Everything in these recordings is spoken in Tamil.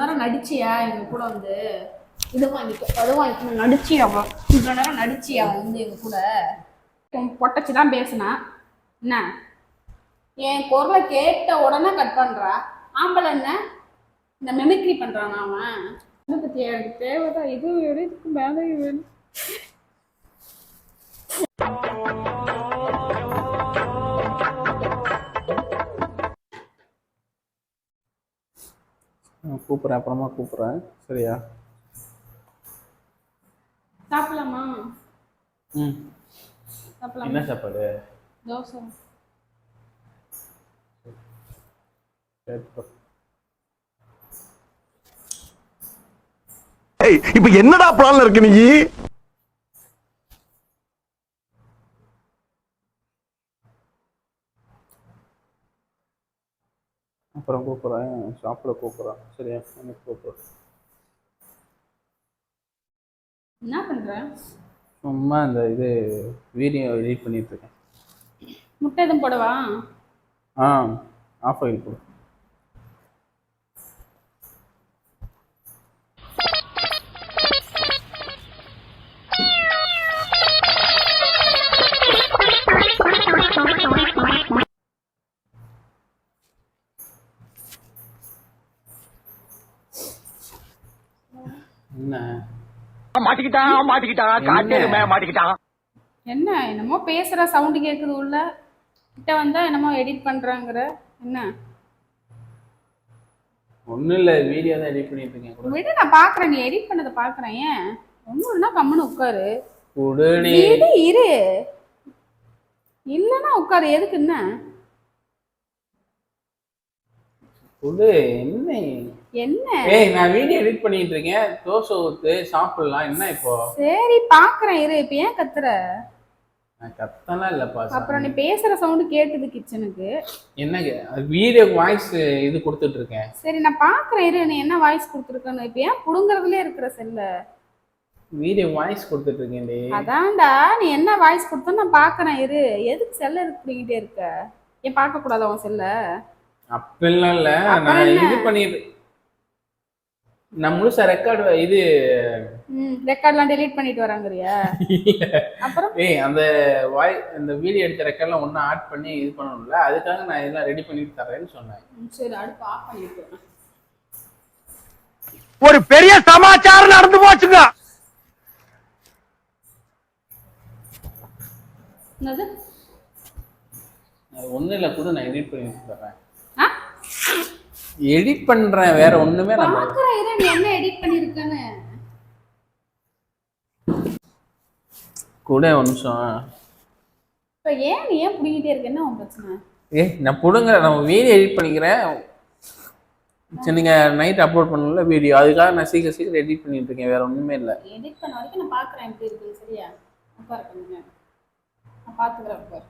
நேரம் நடிச்சியா? எங்க கூட வந்து இது வாங்கிக்க அது வாங்கிக்க. நடிச்சியா இவ்வளோ நேரம் நடிச்சியா வந்து எங்க கூட? உன் பொட்டச்சி தான் பேசுனா. என்ன? என் குரலை கேட்ட உடனே கட் பண்றா. ஆம்பளை என்ன? இந்த மெமிக்ரி பண்றான் அவன்? இதை பத்தி எனக்கு தேவைதான். இது வேணும் இதுக்கு மேலே வேணும். நான் கூப்பிட்றேன் அப்புறமா கூப்பிட்றேன். சரியா? சாப்பிடலாமா? ம். சாப்பிடலாமா? என்ன சாப்பாடு? தோசை. இப்ப என்னடா பிளான்ல இருக்கு நீ? அப்புறம் கூப்பிட்றேன் சாப்பிட கூப்பிட்றேன். சரியா? எனக்கு கூப்பிட்றேன் என்ன பண்ற? சும்மா இந்த இது வீடியோ எடிட் பண்ணிட்டு இருக்கேன். முட்டை எதுவும் போடவா? ஆ ஆஃப் ஆயில் கொடு மாட்டிக்கிட்டான் மாட்டிக்கிட்டான். காட்டெருமை மாட்டிக்கிட்டான். என்ன என்னமோ பேசுற சவுண்டு கேக்குது உள்ள. கிட்ட வந்தா என்னமோ எடிட் பண்றாங்கிற. என்ன? ஒன்றும் இல்லை வீடியோ தான் எடிட் பண்ணிட்டு இருக்கேன் கூட. விடு நான் பாக்குறேன். நீ எடிட் பண்ணதை பாக்குறேன். ஏன்? ஒண்ணுன்னா கம்முன்னு உட்காரு. குடுடி விடு இரு. இல்லைன்னா உட்காரு. எதுக்கு என்ன? குடு என்ன? என்ன? ஏய் நான் வீடியோ எடிட் பண்ணிட்டு இருக்கேன். தோசை ஊத்து சாப்பிடலாம். என்ன இப்போ? சரி பாக்குறேன் இரு. இப்ப ஏன் கத்துற? நான் கத்தலாம் இல்லப்பா அப்புறம் நீ பேசுற சவுண்டு கேட்டுது கிச்சனுக்கு. என்னங்க? வீடியோ வாய்ஸ் இது கொடுத்துட்டு இருக்கேன். சரி நான் பாக்குறேன் இரு. நீ என்ன வாய்ஸ் கொடுத்துருக்கன்னு இப்ப ஏன் புடுங்கறதுலயே இருக்கிற செல்ல? வீடியோ வாய்ஸ் கொடுத்துட்டு இருக்கேன் டி அதான்டா. நீ என்ன வாய்ஸ் கொடுத்த நான் பாக்குறேன் இரு. எதுக்கு செல்ல எடுத்துக்கிட்டே இருக்க? ஏன் பார்க்க கூடாதா உன் செல்ல? அப்படிலாம் இல்ல. நான் என்ன? இது பண்ணிட்டு நான் முழுசா ரெக்கார்டு இது ம் ரெக்கார்ட்லாம் டெலீட் பண்ணிட்டு வராங்கறியா? அப்புறம்? ஏய் அந்த வாய் அந்த வீடியோ எடுத்த ரெக்கார்ட்லாம் ஒண்ணா ஆட் பண்ணி இது பண்ணணும்ல அதுக்காக நான் இதெல்லாம் ரெடி பண்ணிட்டு தரேன்னு சொன்னேன். சரி அடுப்பு ஆஃப் பண்ணிட்டு ஒரு பெரிய சமாச்சாரம் நடந்து போச்சுங்க. என்னது? அது ஒண்ணும் இல்ல கூட நான் எடிட் பண்ணி தரேன் ஆ? எடிட் பண்றேன் வேற ஒண்ணுமே நான். பாக்குறேன் இரு நீ என்ன எடிட் பண்ணிருக்கன்னு? கூட ஒரு நிமிஷம். இப்ப ஏன் நீ ஏன் புடிங்கிட்டே இருக்க? என்ன உன் பிரச்சனை? ஏய் நான் புடுங்க நான் வீடியோ எடிட் பண்ணிக்கிறேன். சரி நீங்க நைட் அப்லோட் பண்ணல வீடியோ அதுக்காக நான் சீக்கிரம் சீக்கிரம் எடிட் பண்ணிட்டு இருக்கேன் வேற ஒண்ணுமே இல்லை. எடிட் பண்ண வரைக்கும் நான் பாக்குறேன் எப்படி இருக்கு சரியா? உட்கார நான் பாத்துக்கிறேன் உட்கார்.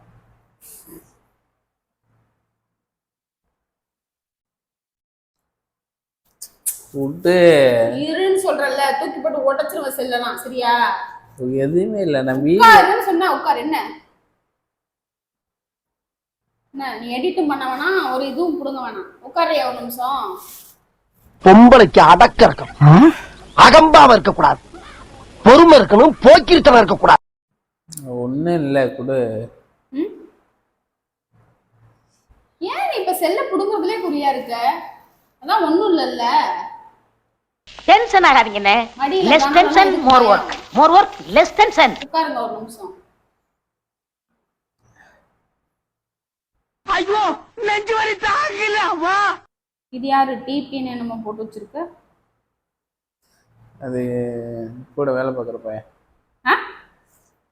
ஃபுட்டு இருன்னு சொல்றல தூக்கி போட்டு உடைச்சிருவேன் செல்லலாம் சரியா? எதுவுமே இல்லை நான் வீடியோ உட்காருன்னு சொன்னா உட்கார் என்ன? என்ன நீ எடிட்டும் பண்ண வேணாம் ஒரு இதுவும் புடுங்க வேணாம். உட்காரியா ஒரு நிமிஷம். பொம்பளைக்கு அடக்க இருக்கணும். அகம்பாவ இருக்க கூடாது பொறுமை இருக்கணும் போக்கிருத்தனம் இருக்க கூடாது ஒன்றும் இல்லை கூட. ம்? ஏன் நீ இப்ப செல்ல புடுங்குறதுலே குறியா இருக்க? அதான் ஒண்ணும் இல்லல்ல. Tension ஆகாதீங்கண்ணே less tension more work more work less tension உட்காருங்க ஒரு நிமிஷம். ஐயோ நெஞ்சு வலி தாங்கல அம்மா இது யாரு டிபின்னு என்னமோ போட்டு வச்சிருக்க? அது கூட வேலை பார்க்குற பையன்?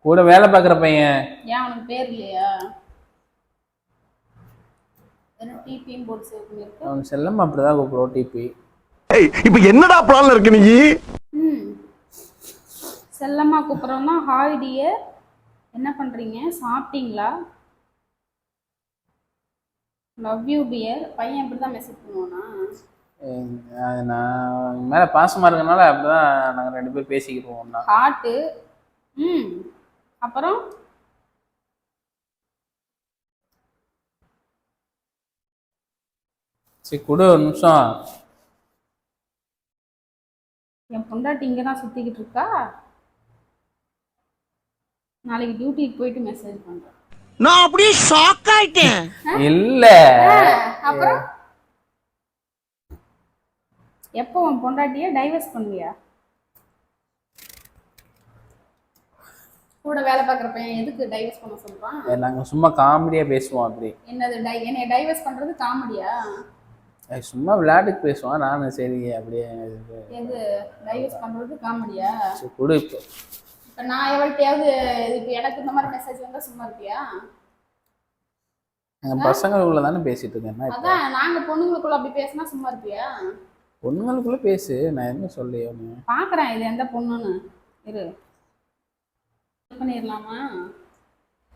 கூட வேலை பார்க்குற பையன். ஏன் அவனுக்கு பேர் இல்லையா? டிபின்னு போட்டு பண்ணிருக்க அவன் செல்லம்மா அப்படிதான் கூப்பிடுவோம் டிபி ஏய் இப்ப என்னடா பிளான்ல இருக்கு நீ? ம். செல்லம்மா கூப்பிட்றோம்னா ஹாய் டியர் என்ன பண்றீங்க? சாப்பிட்டீங்களா? லவ் யூ டியர் பையன் இப்படி தான் மெசேஜ் பண்ணுவானா? அது நான் மேலே பாசமாக இருக்கனால அப்படிதான் நாங்கள் ரெண்டு பேரும் பேசிக்கிடுவோம் ஹார்ட்டு ம். அப்புறம்? சரி கூட ஒரு நிமிஷம். என் பொண்டாட்டி இங்கே தான் சுற்றிக்கிட்டு இருக்கா நாளைக்கு டியூட்டிக்கு போயிட்டு மெசேஜ் பண்ணுறேன் நான் அப்படியே ஷாக் ஆயிட்டேன். இல்ல. அப்புறம்? எப்போ உன் பொண்டாட்டிய டைவர்ஸ் பண்ணுவியா? கூட வேலை பார்க்குற பையன் எதுக்கு டைவர்ஸ் பண்ண சொல்றான்? நாங்க சும்மா காமெடியா பேசுவோம் அப்படி. என்னது டை என்னைய டைவர்ஸ் பண்றது காமெடியா சும்மா விளையாட்டுக்கு பேசுவோம் நானும் சரி அப்படியே. எது டைவர்ஸ் பண்றது காமெடியா? சரி, கொடு இப்போ. இப்போ நான் எவள்கிட்டயாவது இப்போ எனக்கு இந்த மாதிரி மெசேஜ் வந்தா சும்மா இருப்பியா? நாங்க பசங்களுக்குள்ள தானே பேசிட்டு இருக்கேன். அதான் நாங்க பொண்ணுங்களுக்குள்ள அப்படி பேசினா சும்மா இருப்பியா? பொண்ணுங்களுக்குள்ள பேசு. நான் என்ன சொல்லியோ நீ பாக்குறேன் இது எந்த பொண்ணுன்னு. இரு. பண்ணிடலாமா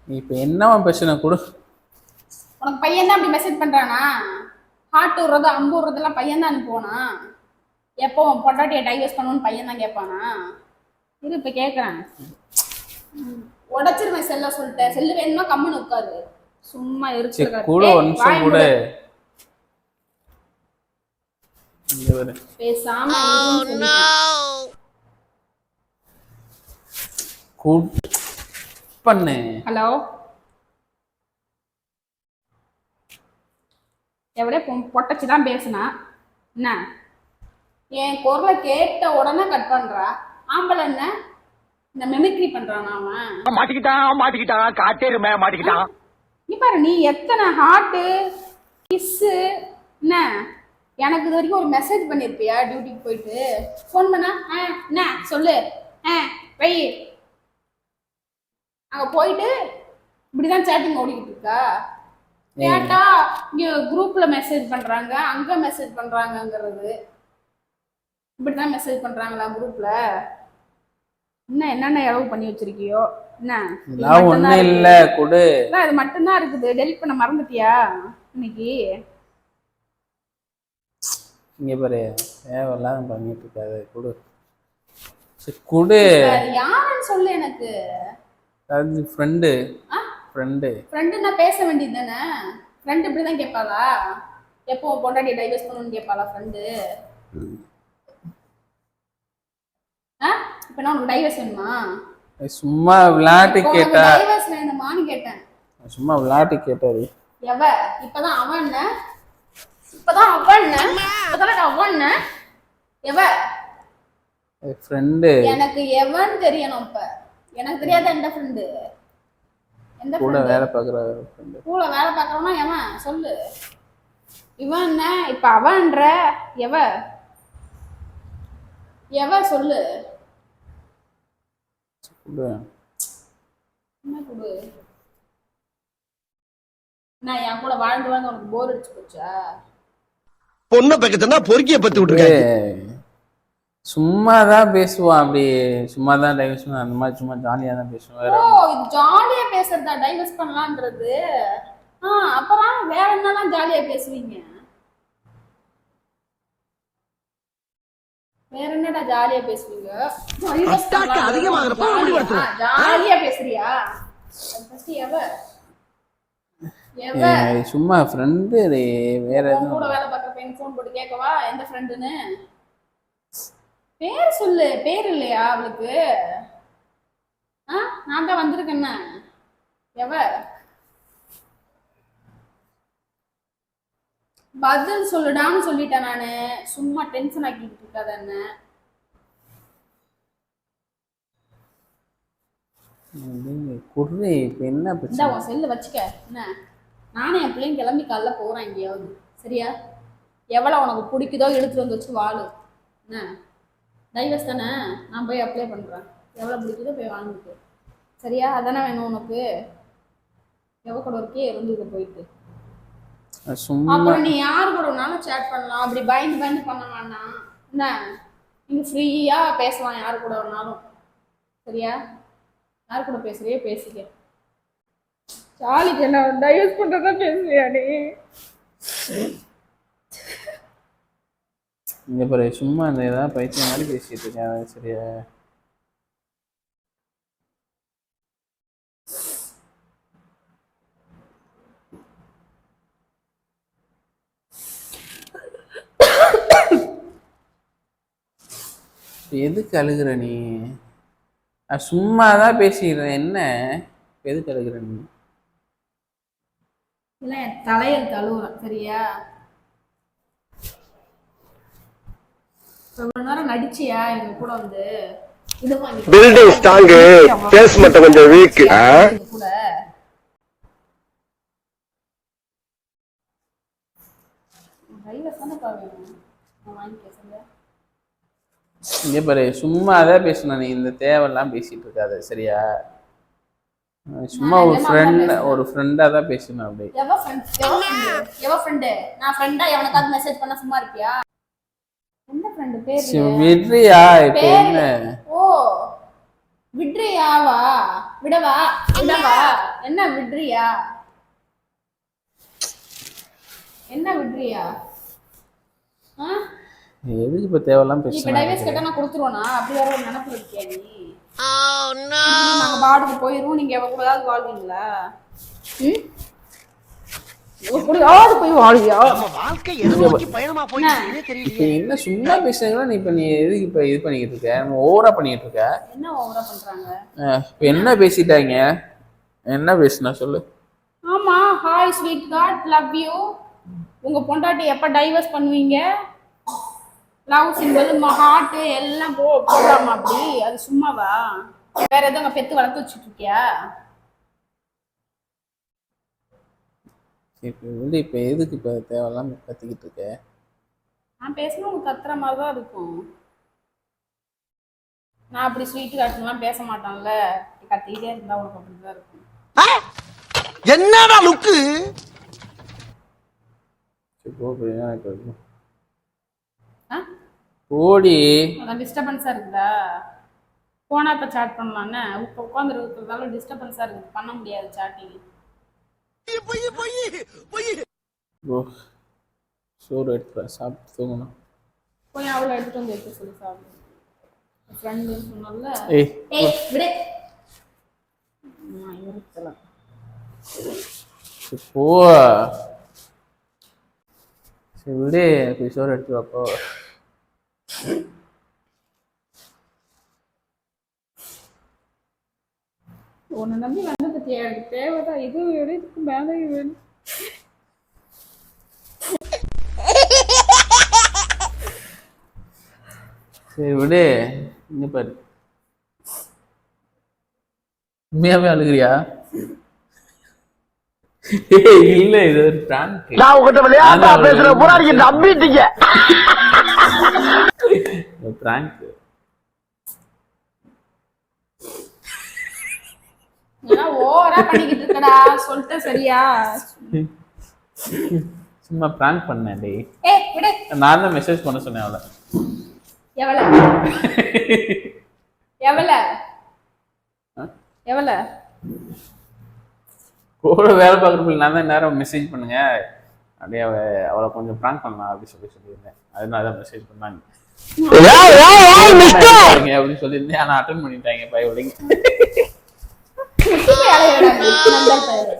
நீ இப்போ என்னவா பிரச்சனை கொடு. உனக்கு பையன் தான் அப்படி மெசேஜ் பண்றானா? ஹார்ட் விடுறது அம்பு விடுறதெல்லாம் பையன் தான் அனுப்புவானா? எப்போ உன் பொண்டாட்டியை டைவர்ஸ் பண்ணணும்னு பையன் தான் கேட்பானா? இரு இப்போ கேட்குறேன் உடச்சிருவேன் செல்ல சொல்லிட்டேன் செல்லு வேணுமா கம்முன்னு உட்காரு. சும்மா இருக்கு கூட நிமிஷம் கூட. பேசாம. கூட் பண்ணு. ஹலோ எவ்வளோ பொட்டச்சி தான் பேசுனா? என்ன? என் குரலை கேட்ட உடனே கட் பண்றா. ஆம்பளை என்ன? இந்த மெமிக்ரி பண்றானா அவன்? மாட்டிக்கிட்டான் மாட்டிக்கிட்டான். காட்டேருமே மாட்டிக்கிட்டான். நீ பாரு நீ எத்தனை ஹார்ட்டு கிஸ்ஸு என்ன? எனக்கு இது வரைக்கும் ஒரு மெசேஜ் பண்ணியிருப்பியா டியூட்டிக்கு போயிட்டு? ஃபோன் பண்ணா ஆ என்ன? சொல்லு. ஆ வை. அங்கே போயிட்டு இப்படிதான் சேட்டிங் ஓடிக்கிட்டு இருக்கா? கேட்டா இங்க குரூப்ல மெசேஜ் பண்றாங்க அங்க மெசேஜ் பண்றாங்கங்கிறது. இப்படிதான் மெசேஜ் பண்றாங்களா குரூப்ல என்ன என்னென்ன இளவு பண்ணி வச்சிருக்கியோ? என்ன? ஒண்ணும். இல்ல கொடு. இது மட்டும்தான் இருக்குது. டெலிட் பண்ண மறந்துட்டியா இன்னைக்கு? இங்க பாரு தேவையில்லாம பண்ணிட்டு இருக்காது. கொடு. கொடு. யாருன்னு சொல்லு எனக்கு. அது ஃப்ரெண்டு ஆ? ஃப்ரெண்டு ஃப்ரெண்டுன்னா பேச வேண்டியது தானே ஃப்ரெண்டு இப்படி தான் கேட்பாளா? எப்போ பொண்டாட்டி டைவர்ஸ் பண்ணணும்னு கேட்பாளா ஃப்ரெண்டு ஆ? இப்போ நான் உனக்கு டைவர்ஸ் வேணுமா? சும்மா விளையாட்டு கேட்டா. டைவர்ஸ் வேணுமான்னு கேட்டேன். சும்மா விளையாட்டு கேட்டாரு எவ? இப்பதான் அவன் என்ன? இப்பதான் அவன் இப்பதான் அவன் எவ? ஃப்ரெண்டு எனக்கு எவன் தெரியணும் இப்ப? எனக்கு தெரியாத எந்த ஃப்ரெண்டு கூட வேலை பார்க்குற கூட வேலை பார்க்கறவனா எவன்? சொல்லு. இவன் என்ன? இப்ப அவன்ற? எவ? எவ? சொல்லு. கொடு என்ன கொடு நான் என் கூட வாழ்ந்து வாழ்ந்து உனக்கு போர் அடிச்சு போச்சா? பொண்ணை பக்கத்துனா பொறுக்கிய பத்து விட்டுருக்காங்க. சும்மா தான் பேசுவான் அப்படி சும்மா தான் டைவர்ஸ் அந்த மாதிரி சும்மா ஜாலியாக தான் பேசுவான் வேற ஓ இது ஜாலியா பேசுறதா டைவர்ஸ் பண்ணலான்றது ஆ அப்புறம் வேற என்னலாம் ஜாலியா பேசுவீங்க? வேற என்னடா ஜாலியா பேசுவீங்க. ஜாலியா பேசுறியா? சும்மா ஃப்ரெண்டு வேற கூட வேலை பார்க்குற பையன் ஃபோன் போட்டு கேட்கவா? எந்த ஃப்ரெண்டுன்னு பேர் சொல்லு பேர் இல்லையா அவளுக்கு? ஆ நான் தான் வந்திருக்கேன்ன. எவ பதில் சொல்லுடான்னு சொல்லிட்டேன் நானு. சும்மா டென்ஷன் ஆக்கிட்டு இருக்காத என்ன? குர்ரி இப்போ என்ன பிரச்சனை? உன் செல்லு வச்சுக்க. என்ன? நானும் என் பிள்ளைங்க கிளம்பி காலைல போகிறேன் எங்கேயாவது. சரியா? எவ்வளோ உனக்கு பிடிக்குதோ எடுத்துட்டு வந்து வச்சு வாழு. என்ன? டைவர்ஸ் தானே? நான் போய் அப்ளை பண்ணுறேன் எவ்வளோ பிடிக்குதோ போய் வாங்கிட்டு சரியா? அதானே வேணும் உனக்கு. எவ்வளோ கூட இருக்கே இருந்துக்க போயிட்டு. அப்புறம் நீ யார் கூட வேணாலும் சேட் பண்ணலாம். அப்படி பயந்து பயந்து பண்ண வேணாம். என்ன? நீங்க ஃப்ரீயாக பேசலாம் யார் கூட வேணாலும். சரியா? யார் கூட பேசுறியோ பேசிக்க. ஜாலிக்கு என்ன டைவர்ஸ் பண்ணுறதா பேசுறியா நீ? இங்கே பாரு சும்மா இந்த ஏதாவது பைத்தியம் மாதிரி பேசிட்டு இருக்கேன் சரியா? எதுக்கு அழுகுற நீ? நான் சும்மா தான் பேசிடுறேன் என்ன? எதுக்கு அழுகுற நீ? இல்லை தழுவுறேன் சரியா? இவ்வளவு நேரம் நடிச்சியா? எங்க கூட வந்து பில்டிங் ஸ்ட்ராங்கு பேஸ் மட்டும் கொஞ்சம் வீக் கூட. இங்கே பாரு சும்மா தான் பேசணும் நீ இந்த தேவையெல்லாம் பேசிட்டு இருக்காத சரியா? சும்மா ஒரு ஃப்ரெண்ட்? ஒரு ஃப்ரெண்டாக தான் பேசணும் அப்படி. எவ ஃப்ரெண்ட் எவ ஃப்ரெண்டு எவ ஃப்ரெண்டு நான் ஃப்ரெண்டா எவனுக்காவது மெசேஜ் பண்ண சும்மா இருப்பியா? என்ன பேரு இப்போ பேரு என்ன? ஓ விட்றியாவா விடவா விடவா. என்ன விட்றியா? என்ன விட்றியா? ஆ? எதுக்கு இப்போ தேவையெல்லாம் நீ இப்ப டைவர்ஸ் பேசணும் கேட்டா நான். கொடுத்துருவேனா அப்படி வேற ஒரு நினப்பு இருக்கியா நீ? நாங்க பாடுக்கு போயிருவோம் நீங்க எவ கூடயாவது வாழ்வீங்களா? ம்? போய் வாழ்வியா வாழ்க்கை எதை நோக்கி பயணமா போயிட்டு தெரியல இப்போ என்ன சும்மா பேசுறீங்களா? நீ இப்போ நீ எதுக்கு இப்போ இது பண்ணிக்கிட்டு இருக்க? நம்ம ஓவரா பண்ணிக்கிட்டு இருக்க? என்ன ஓவரா பண்றாங்க? இப்போ என்ன பேசிட்டாங்க? என்ன பேசுனா சொல்லு. ஆமா hi sweet god love you உங்க பொண்டாட்டி எப்ப டைவர்ஸ் பண்ணுவீங்க? லவ் சிம்பிள் ஹார்ட் எல்லாம் போ போடாமா அப்படி. அது சும்மாவா? வேற எதுவும் பெத்து வளர்த்து வச்சுட்டு இருக்கியா? இப்போ வந்து இப்போ எதுக்கு இப்போ தேவையெல்லாம் கத்திக்கிட்டு இருக்க? நான் பேசினா உங்க கத்துற மாதிரி தான் இருக்கும். நான் அப்படி ஸ்வீட் காட்டுலாம் பேச மாட்டான்ல. கத்திக்கிட்டே இருந்தா உனக்கு அப்படிதான் இருக்கும். என்னடா லுக்கு? சரி, போ போய் என்ன இப்போ இருக்கு? ஆ? போடி. அதான் டிஸ்டர்பன்ஸாக இருக்குதா? போனால் இப்போ சாட் பண்ணலான்னு இப்போ உட்காந்துருக்கிறதால டிஸ்டர்பன்ஸாக இருக்குது. பண்ண முடியாது சாட்டிங் ஓ சோறு எடுத்துறேன் சாப்பிட்டு தூங்கணும். போய் அவளை எடுத்துட்டு வந்து வைக்க சொல்லி சாப்பிடு. ஃப்ரெண்டு சொன்னல ஏய் ஏய் விடு. நான் இருக்கலாம். சரி, போ. சரி விடு போய் சோறு எடுத்து வாப்போ உன்னை நம்பி வந்து பத்தியா எனக்கு தேவைதான். இது வேணும் இதுக்கு மேலே வேணும். சரி விடு. இங்க பாரு. உண்மையாவே அழுகுறியா? இல்ல இது ஒரு பிராங்க் நான் உங்ககிட்ட விளையாட்டா பேசுற பூரா நீங்க நம்பிட்டீங்க பிராங்க் ஓவரா பண்ணிக்கிட்டு இருக்கடா. சொல்லிட்டேன் சரியா? சும்மா பிராங்க் பண்ணேன் டேய். ஏய் விடு. நான் தான் மெசேஜ் பண்ண சொன்னேன் அவளை. எவள? எவள? எவள? கூட வேலை பார்க்குற பிள்ளை நான் தான் நேரம் மெசேஜ் பண்ணுங்க. அப்படியே அவ அவளை கொஞ்சம் ப்ராங்க் பண்ணலாம் அப்படி சொல்லி சொல்லியிருந்தேன். அதனால தான் மெசேஜ் பண்ணாங்க. அப்படின்னு சொல்லியிருந்தேன். ஆனால் அட்டன் பண்ணிட்டாங்க பயவலிங்க குட்டி நம்பர் அலையடா